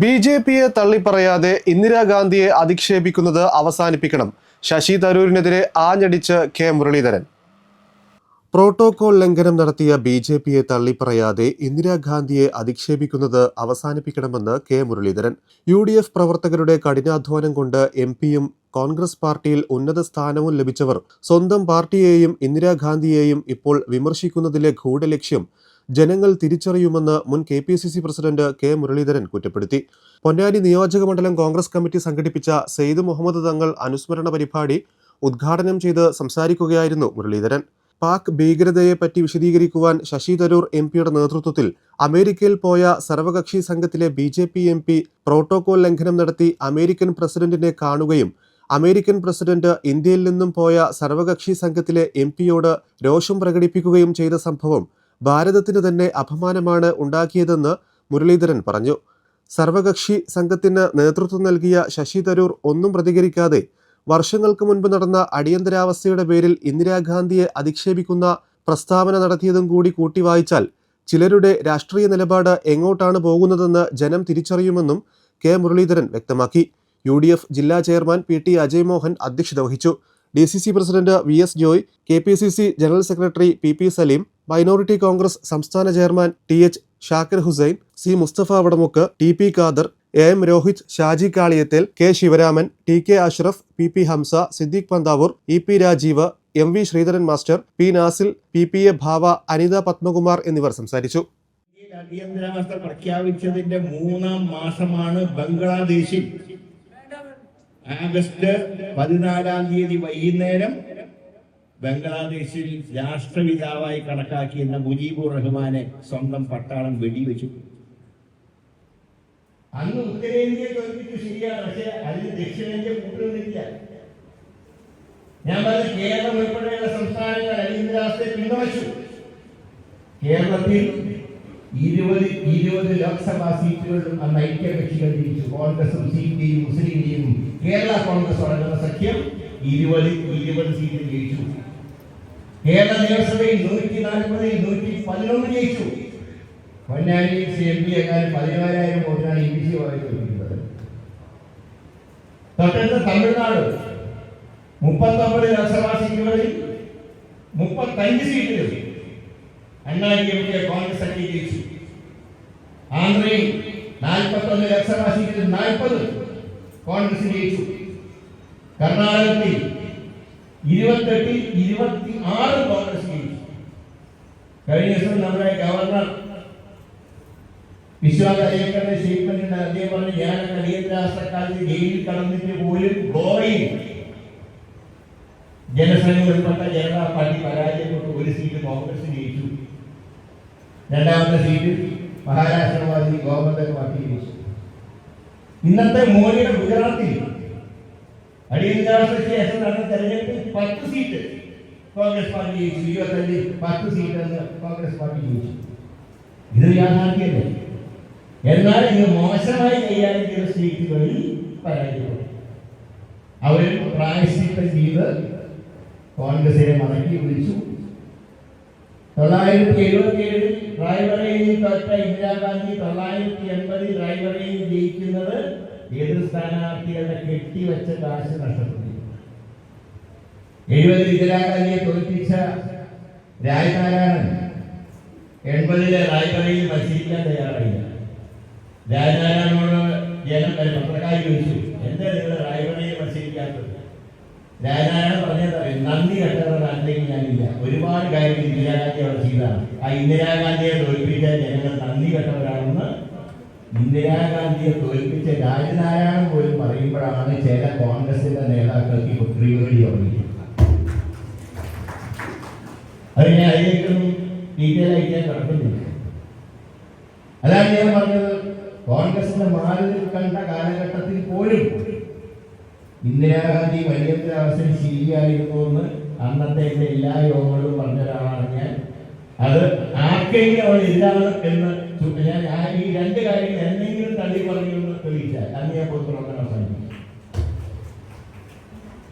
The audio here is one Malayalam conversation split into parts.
ബി ജെ പിയെ തള്ളിപ്പറയാതെ ഇന്ദിരാഗാന്ധിയെ അധിക്ഷേപിക്കുന്നത് അവസാനിപ്പിക്കണം. ശശി തരൂരിനെതിരെ ആഞ്ഞടിച്ച് കെ മുരളീധരൻ. പ്രോട്ടോകോൾ ലംഘനം നടത്തിയ ബി ജെ പിയെ തള്ളിപ്പറയാതെ ഇന്ദിരാഗാന്ധിയെ അധിക്ഷേപിക്കുന്നത് അവസാനിപ്പിക്കണമെന്ന് K Muraleedharan. U D F പ്രവർത്തകരുടെ കഠിനാധ്വാനം കൊണ്ട് എം പിയും കോൺഗ്രസ് പാർട്ടിയിൽ ഉന്നത സ്ഥാനവും ലഭിച്ചവർ സ്വന്തം പാർട്ടിയെയും ഇന്ദിരാഗാന്ധിയെയും ഇപ്പോൾ വിമർശിക്കുന്നതിലെ ഗൂഢലക്ഷ്യം ജനങ്ങൾ തിരിച്ചറിയുമെന്ന് മുൻ K P C C president K Muraleedharan കുറ്റപ്പെടുത്തി. പൊന്നാനി നിയോജക മണ്ഡലം കോൺഗ്രസ് കമ്മിറ്റി സംഘടിപ്പിച്ച സെയ്ദ് മുഹമ്മദ് തങ്ങൾ അനുസ്മരണ പരിപാടി ഉദ്ഘാടനം ചെയ്ത് സംസാരിക്കുകയായിരുന്നു മുരളീധരൻ. പാക് ഭീകരതയെപ്പറ്റി വിശദീകരിക്കുവാൻ ശശി തരൂർ എം പിയുടെ നേതൃത്വത്തിൽ അമേരിക്കയിൽ പോയ സർവകക്ഷി സംഘത്തിലെ B J P M P protocol ലംഘനം നടത്തി അമേരിക്കൻ പ്രസിഡന്റിനെ കാണുകയും അമേരിക്കൻ പ്രസിഡന്റ് ഇന്ത്യയിൽ നിന്നും പോയ സർവകക്ഷി സംഘത്തിലെ എം പിയോട് രോഷം പ്രകടിപ്പിക്കുകയും ചെയ്ത സംഭവം ഭാരതത്തിന് തന്നെ അപമാനമാണ് ഉണ്ടാക്കിയതെന്ന് മുരളീധരൻ പറഞ്ഞു. സർവകക്ഷി സംഘത്തിന് നേതൃത്വം നൽകിയ ശശി തരൂർ ഒന്നും പ്രതികരിക്കാതെ വർഷങ്ങൾക്ക് മുൻപ് നടന്ന അടിയന്തരാവസ്ഥയുടെ പേരിൽ ഇന്ദിരാഗാന്ധിയെ അധിക്ഷേപിക്കുന്ന പ്രസ്താവന നടത്തിയതും കൂടി കൂട്ടി വായിച്ചാൽ ചിലരുടെ രാഷ്ട്രീയ നിലപാട് എങ്ങോട്ടാണ് പോകുന്നതെന്ന് ജനം തിരിച്ചറിയുമെന്നും കെ മുരളീധരൻ വ്യക്തമാക്കി. യു ഡി എഫ് ജില്ലാ ചെയർമാൻ പി ടി അജയ്മോഹൻ അധ്യക്ഷത വഹിച്ചു. D C C president V S Joy K P C C general secretary P P Saleem minority Congress സംസ്ഥാന chairman T H Shakir Hussain C Mustafa Vadamukku T P Khader A M Rohit Shaji Kaliyathil K Sivaraman T K Ashraf P P Hamza Siddique Panthavoor E P Rajeev M V Sreedharan master P Nasil P P A Bhava Anitha Padmakumar എന്നിവർ സംസാരിച്ചു. അടിയന്തരാവസ്ഥ പ്രഖ്യാപിച്ചതിന്റെ മൂന്നാം മാസമാണ് ബംഗ്ലാദേശിൽ. ആഗസ്റ്റ് പതിനാലാം തീയതി വൈകുന്നേരം ബംഗ്ലാദേശിൽ രാഷ്ട്രപിതാവായി കണക്കാക്കിയിരുന്ന മുജീബുർ റഹ്മാനെ സ്വന്തം പട്ടാളം വെടിവെച്ചു. അന്ന് ഉത്തരേന്ത്യയെ തോൽപ്പിച്ചു ശരിയാണ് പക്ഷെ അതിന് ദക്ഷിണേന്ത്യ കൂട്ടുന്നില്ല ഞാൻ പറഞ്ഞ കേരളം ഉൾപ്പെടെയുള്ള സംസ്ഥാനങ്ങൾ അടിയന്തരാവസ്ഥയെ പിന്തുണച്ചു. കേരളത്തിൽ ഇരുപത് ഇരുപത് ലോക്സഭാ സീറ്റുകളും അന്ന് ഐക്യകക്ഷികൾ തിരിച്ചു കോൺഗ്രസും സി പി മുസ്ലിം ലീഗും കേരള കോൺഗ്രസ് അടങ്ങുന്ന സഖ്യം ഇരുപത് ഇരുപത് സീറ്റ് ജയിച്ചു. കേരള നിയമസഭയിൽ നൂറ്റി നാൽപ്പതിൽ നൂറ്റി പതിനൊന്ന് ജയിച്ചു. പൊന്നാനിയിൽ സി എം പി എങ്ങാനും പതിനാലായിരം വോട്ടിനാണ് ഇ പി സി വായിക്കുന്നത് തൊട്ടടുത്ത തമിഴ്നാട് മുപ്പത്തൊമ്പത് ലോക്സഭാ സീറ്റുകളിൽ മുപ്പത്തഞ്ച് സീറ്റുകൾ അണ്ണാ ഡി എം കെ കോൺഗ്രസ് അംഗീകരിച്ചു ആന്ധ്രയിൽ നാൽപ്പത്തൊന്ന് ലോക്സഭാ സീറ്റിൽ നാൽപ്പത് കോൺഗ്രസ് ജയിച്ചു. കർണാടകത്തിൽ ഇരുപത്തെട്ടിൽ ഇരുപത്തി ആറ് കോൺഗ്രസ് ജയിച്ചു. കഴിഞ്ഞ ദിവസം നമ്മുടെ ഗവർണർ വിശ്വാസ അയ്യക്കറിന്റെ സ്റ്റേറ്റ്മെന്റ് അദ്ദേഹം പറഞ്ഞു ഞാൻ അടിയന്തരാവസ്ഥക്കാലത്ത് ജയിലിൽ കടന്നിട്ട് പോലും ഗോവയിൽ ജനസംഘം ഉൾപ്പെട്ട ജനതാ പാർട്ടി പരാജയപ്പെട്ടു ഒരു സീറ്റ് കോൺഗ്രസ് ജയിച്ചു. രണ്ടാമത്തെ സീറ്റ് മഹാരാഷ്ട്രവാദി ഗോവന്ദൻ പാർട്ടി ജയിച്ചു. ഇന്നത്തെ മോദിയുടെ ഗുജറാത്തിൽ അടിയന്തരാവസ്ഥയ്ക്ക് ശേഷം നടന്ന തെരഞ്ഞെടുപ്പിൽ പത്ത് സീറ്റ് കോൺഗ്രസ് പാർട്ടി ജയിച്ചു ഇരുപത്തഞ്ച് പത്ത് സീറ്റ് എന്ന് കോൺഗ്രസ് പാർട്ടി ജയിച്ചു ഇത് യാഥാർത്ഥ്യമല്ലേ എന്നാൽ ഇത് മോശമായി കൈകാര്യം ചെയ്ത സീറ്റുകളിൽ പരാജയപ്പെട്ടു അവർ പ്രായശ്ചിത്തം ചെയ്ത് കോൺഗ്രസിനെ മടക്കി വിളിച്ചു തൊള്ളായിരത്തി എഴുപത്തി ഏഴിൽ റായ്ബറയിൽ തോറ്റ ഇന്ദിരാഗാന്ധി തൊള്ളായിരത്തി എൺപതിൽ റായ്ബറയിൽ ജയിക്കുന്നത് എതിർ സ്ഥാനാർത്ഥികളുടെ കെട്ടിവെച്ച കാശ് നഷ്ടപ്പെട്ടു. തോൽപ്പിച്ച രാജനാരായണൻ എൺപതിലെ റായ്ബറയിൽ മത്സരിക്കാൻ തയ്യാറായില്ല. രാജനാരായണനോട് ജനം പത്രക്കാരി ചോദിച്ചു എന്താ നിങ്ങൾ റായ്ബറയിൽ മത്സരിക്കാത്തത് രാജാരാണ് പറഞ്ഞത് നന്ദി കെട്ടവരല്ലെങ്കിൽ ഞാനില്ല. ഒരുപാട് കാര്യങ്ങൾ ഇന്ദിരാഗാന്ധി അവിടെ ചെയ്തതാണ്. ആ ഇന്ദിരാഗാന്ധിയെ തോൽപ്പിച്ച ജനങ്ങൾ നന്ദി കെട്ടവരാണെന്ന് ഇന്ദിരാഗാന്ധിയെ തോൽപ്പിച്ച രാജനാരായണൻ പോലും പറയുമ്പോഴാണ് ചില കോൺഗ്രസിന്റെ നേതാക്കൾക്ക് ഇപ്പൊ പ്രിയോറി തുടങ്ങിയത് അത് ഞാൻ കിടക്കുന്നില്ല അതാണ് ഞാൻ പറഞ്ഞത് കോൺഗ്രസിന്റെ മാറി നിൽക്കേണ്ട കാലഘട്ടത്തിൽ പോലും ഇന്ദിരാഗാന്ധി വലിയന്തരാവസ്ഥയിൽ ശരിയായിരുന്നു എന്ന് അന്നത്തെ എല്ലാ യോഗങ്ങളും പറഞ്ഞ ഒരാളാണ് ഞാൻ. അത് ആർക്കെങ്കിലും അവൾ ഇല്ലാതെ എന്ന് ഞാൻ ഈ രണ്ട് കാര്യങ്ങൾ എന്തെങ്കിലും തള്ളി പറഞ്ഞു എന്ന് തെളിയിച്ചാൽ അന്ന് ഞാൻ പുറത്തുള്ള സാധിക്കും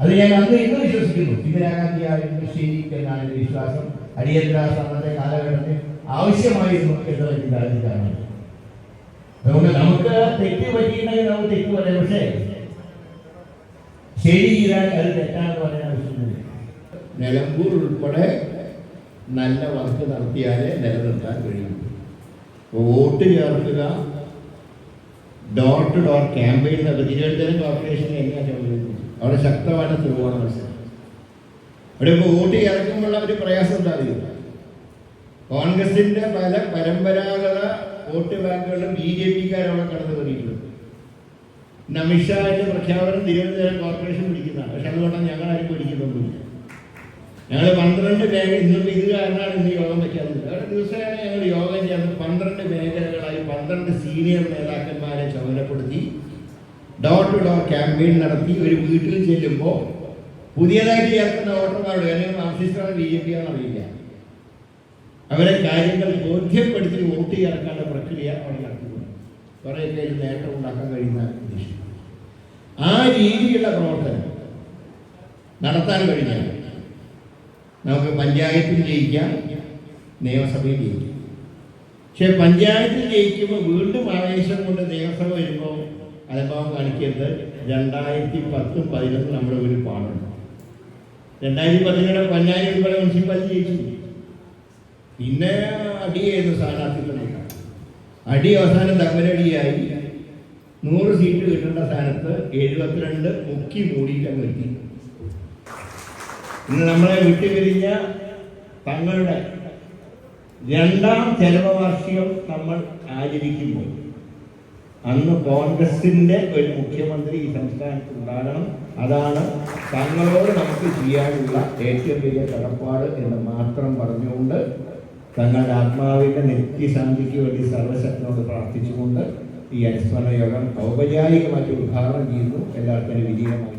അത് ഞാൻ അന്ന് ഇന്ന് വിശ്വസിക്കുന്നു. ഇന്ദിരാഗാന്ധി ആയിരുന്നു ശരി എന്നാണ് എന്റെ വിശ്വാസം. അടിയന്തരാവസ്ഥ അന്നത്തെ കാലഘട്ടത്തിൽ ആവശ്യമായിരുന്നു എന്നുള്ള ചിന്താഗതിക്കാരാണ് അതുകൊണ്ട് നമുക്ക് തെറ്റ് പറ്റിയിട്ടുണ്ടെങ്കിൽ നമുക്ക് തെറ്റ് പറയാം. പക്ഷേ ശരി ചെയ്താൽ അത് തെറ്റാണെന്ന് പറയാൻ ആവശ്യമില്ല. നിലമ്പൂർ ഉൾപ്പെടെ നല്ല വർക്ക് നടത്തിയാലേ നിലനിർത്താൻ കഴിയും വോട്ട് ചേർക്കുക dot dot campaign Thiruvananthapuram corporation എങ്ങനെയാണ് ചോദിക്കുന്നത് അവിടെ ശക്തമായ ത്രികോണ മത്സരം. അവിടെ ഇപ്പോൾ വോട്ട് ചേർക്കുമ്പോൾ ഒരു പ്രയാസം ഉണ്ടാകില്ല കോൺഗ്രസിന്റെ പല പരമ്പരാഗത വോട്ട് ബാങ്കുകളിലും ബി ജെ പിക്കാരവിടെ കടന്നു കയറിയിട്ടുണ്ട്. ഇന്ന് അമിത്ഷാന്റെ പ്രഖ്യാപനം തിരുവനന്തപുരം കോർപ്പറേഷൻ പിടിക്കുന്നതാണ്. പക്ഷെ അതുകൊണ്ട് ഞങ്ങൾ ആരും പിടിക്കുന്നൊന്നുമില്ല. ഞങ്ങൾ പന്ത്രണ്ട് മേഖല ഇന്നിപ്പോൾ ഇത് കാരണമാണ് ഇന്ന് യോഗം വയ്ക്കാറുണ്ട് അവിടെ ദിവസമാണ് ഞങ്ങൾ യോഗം ചെയ്യാറ് പന്ത്രണ്ട് മേഖലകളായി പന്ത്രണ്ട് സീനിയർ നേതാക്കന്മാരെ ചുമതലപ്പെടുത്തി ഡോർ ടു ഡോർ ക്യാമ്പയിൻ നടത്തി ഒരു വീട്ടിൽ ചെല്ലുമ്പോൾ പുതിയതായിട്ട് ചേർക്കുന്ന വോട്ടർമാരോട് അല്ലെങ്കിൽ മാർക്സിസ്റ്റാണ് ബി ജെ പി ആണെന്ന് അറിയില്ല. അവരെ കാര്യങ്ങൾ ബോധ്യപ്പെടുത്തി വോട്ട് ചേർക്കാനുള്ള പ്രക്രിയ അവിടെ നടത്തുന്നത് കുറേ പേര് നേട്ടം ഉണ്ടാക്കാൻ കഴിയുന്ന ആ രീതിയിലുള്ള പ്രവർത്തനം നടത്താൻ കഴിഞ്ഞാൽ നമുക്ക് പഞ്ചായത്തിൽ ജയിക്കാം നിയമസഭയിൽ ജയിക്കാം. പക്ഷെ പഞ്ചായത്തിൽ ജയിക്കുമ്പോൾ വീണ്ടും ആവേശം കൊണ്ട് നിയമസഭ വരുമ്പോൾ അനുഭവം കാണിക്കരുത് രണ്ടായിരത്തി പത്തും പതിനൊന്നും നമ്മുടെ ഒരു പാടുണ്ട് രണ്ടായിരത്തി പതിനേഴ് പഞ്ചായത്ത് ഉൾപ്പെടെ മുനിസിപ്പാലിറ്റി ജയിച്ചു. പിന്നെ അടിയായിരുന്നു സ്ഥാനാർത്ഥികളുടെ. അടി അവസാനം തമ്മിലടിയായി നൂറ് സീറ്റ് കിട്ടേണ്ട സ്ഥാനത്ത് എഴുപത്തിരണ്ട് മുക്കി മൂടിയിട്ടങ്ങ് എത്തി ഇന്ന് നമ്മളെ വിട്ടുപിരിഞ്ഞ തങ്ങളുടെ രണ്ടാം ചരമവാർഷികം നമ്മൾ ആചരിക്കുമ്പോൾ അന്ന് കോൺഗ്രസിന്റെ ഒരു മുഖ്യമന്ത്രി ഈ സംസ്ഥാനത്ത് ഉണ്ടാകണം. അതാണ് തങ്ങളോട് നമുക്ക് ചെയ്യാനുള്ള ഏറ്റവും വലിയ കടപ്പാട് എന്ന് മാത്രം പറഞ്ഞുകൊണ്ട് തങ്ങളുടെ ആത്മാവിന്റെ നിത്യശാന്തിക്ക് വേണ്ടി സർവശക്തനോട് പ്രാർത്ഥിച്ചുകൊണ്ട് ഈ അനുസ്മരണ യോഗം ഔപചാരികമായിട്ട് ഉദ്ഘാടനം ചെയ്യുന്നു. എല്ലാവർക്കും വിജയമായി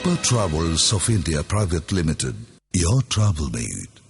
Akbar Travels of India Private Limited. Your travel mate.